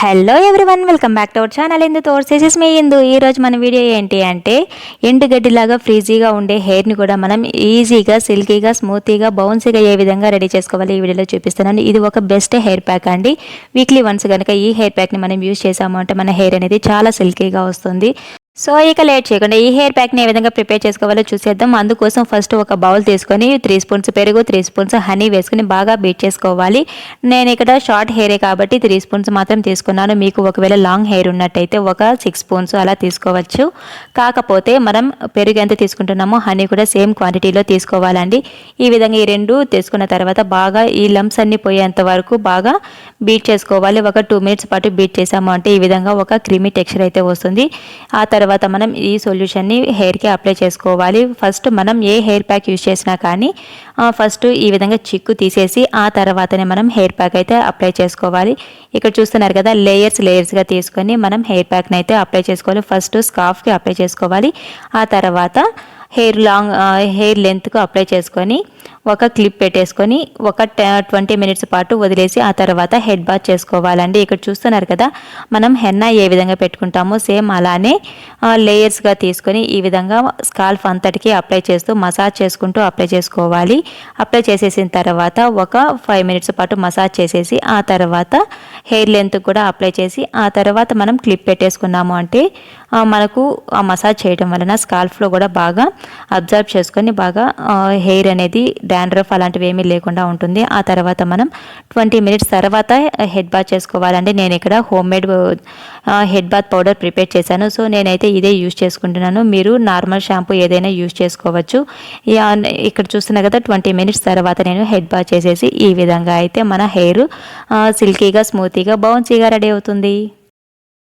Hello everyone welcome back to our channel ఎందు తోర్సేసెస్ మీ ఎందు ఈరోజు మన వీడియో ఏంటి అంటే ఎండుగడ్డిలాగా ఫ్రీజీగా ఉండే హెయిర్ని కూడా మనం ఈజీగా సిల్కీగా స్మూతీగా బౌన్సీగా ఏ విధంగా రెడీ చేసుకోవాలి ఈ వీడియోలో చూపిస్తున్నాను ఇది ఒక బెస్ట్ హెయిర్ ప్యాక్ అండి. వీక్లీ వన్స్ కనుక ఈ హెయిర్ ప్యాక్ని మనం యూజ్ చేసాము అంటే మన హెయిర్ అనేది చాలా సిల్కీగా వస్తుంది. సో ఇక లేట్ చేయకుండా ఈ హెయిర్ ప్యాక్ని ఏ విధంగా ప్రిపేర్ చేసుకోవాలో చూసేద్దాం. అందుకోసం ఫస్ట్ ఒక బౌల్ తీసుకొని త్రీ స్పూన్స్ పెరుగు త్రీ స్పూన్స్ హనీ వేసుకుని బాగా బీట్ చేసుకోవాలి. నేను ఇక్కడ షార్ట్ హెయిరే కాబట్టి త్రీ స్పూన్స్ మాత్రం తీసుకున్నాను. మీకు ఒకవేళ లాంగ్ హెయిర్ ఉన్నట్టయితే ఒక సిక్స్ స్పూన్స్ అలా తీసుకోవచ్చు. కాకపోతే మనం పెరుగు ఎంత తీసుకుంటున్నామో హనీ కూడా సేమ్ క్వాంటిటీలో తీసుకోవాలండి. ఈ విధంగా ఈ రెండు తీసుకున్న తర్వాత బాగా ఈ లంప్స్ అన్ని పోయేంత వరకు బాగా బీట్ చేసుకోవాలి. ఒక టూ మినిట్స్ పాటు బీట్ చేసాము అంటే ఈ విధంగా ఒక క్రీమీ టెక్స్చర్ అయితే వస్తుంది. ఆ తర్వాత తర్వాత మనం ఈ సొల్యూషన్ని హెయిర్కి అప్లై చేసుకోవాలి. ఫస్ట్ మనం ఏ హెయిర్ ప్యాక్ యూజ్ చేసినా కానీ ఫస్ట్ ఈ విధంగా చిక్కు తీసేసి ఆ తర్వాతనే మనం హెయిర్ ప్యాక్ అయితే అప్లై చేసుకోవాలి. ఇక్కడ చూస్తున్నారు కదా లేయర్స్ లేయర్స్గా తీసుకొని మనం హెయిర్ ప్యాక్ని అయితే అప్లై చేసుకోవాలి. ఫస్ట్ స్కార్ఫ్కి అప్లై చేసుకోవాలి. ఆ తర్వాత హెయిర్ లాంగ్ హెయిర్ లెంత్కు అప్లై చేసుకొని ఒక క్లిప్ పెట్టేసుకొని ఒక ట్వంటీ మినిట్స్ పాటు వదిలేసి ఆ తర్వాత హెడ్ బాత్ చేసుకోవాలండి. ఇక్కడ చూస్తున్నారు కదా మనం హెన్నా ఏ విధంగా పెట్టుకుంటామో సేమ్ అలానే లేయర్స్గా తీసుకొని ఈ విధంగా స్కాల్ఫ్ అంతటికి అప్లై చేస్తూ మసాజ్ చేసుకుంటూ అప్లై చేసుకోవాలి. అప్లై చేసేసిన తర్వాత ఒక ఫైవ్ మినిట్స్ పాటు మసాజ్ చేసేసి ఆ తర్వాత హెయిర్ లెంత్ కూడా అప్లై చేసి ఆ తర్వాత మనం క్లిప్ పెట్టేసుకున్నాము అంటే మనకు ఆ మసాజ్ చేయడం వలన స్కాల్ఫ్లో కూడా బాగా అబ్జర్వ్ చేసుకొని బాగా హెయిర్ అనేది డాండ్రఫ్ అలాంటివి ఏమీ లేకుండా ఉంటుంది. ఆ తర్వాత మనం ట్వంటీ మినిట్స్ తర్వాత హెడ్ బాత్ చేసుకోవాలండి. నేను ఇక్కడ home made head bath powder prepare చేశాను. సో నేనైతే ఇదే యూజ్ చేసుకుంటున్నాను. మీరు నార్మల్ షాంపూ ఏదైనా యూజ్ చేసుకోవచ్చు. ఇక్కడ చూస్తున్నా కదా ట్వంటీ మినిట్స్ తర్వాత నేను హెడ్ బాత్ చేసేసి ఈ విధంగా అయితే మన హెయిర్ సిల్కీగా స్మూతీగా బౌన్సీగా రెడీ అవుతుంది.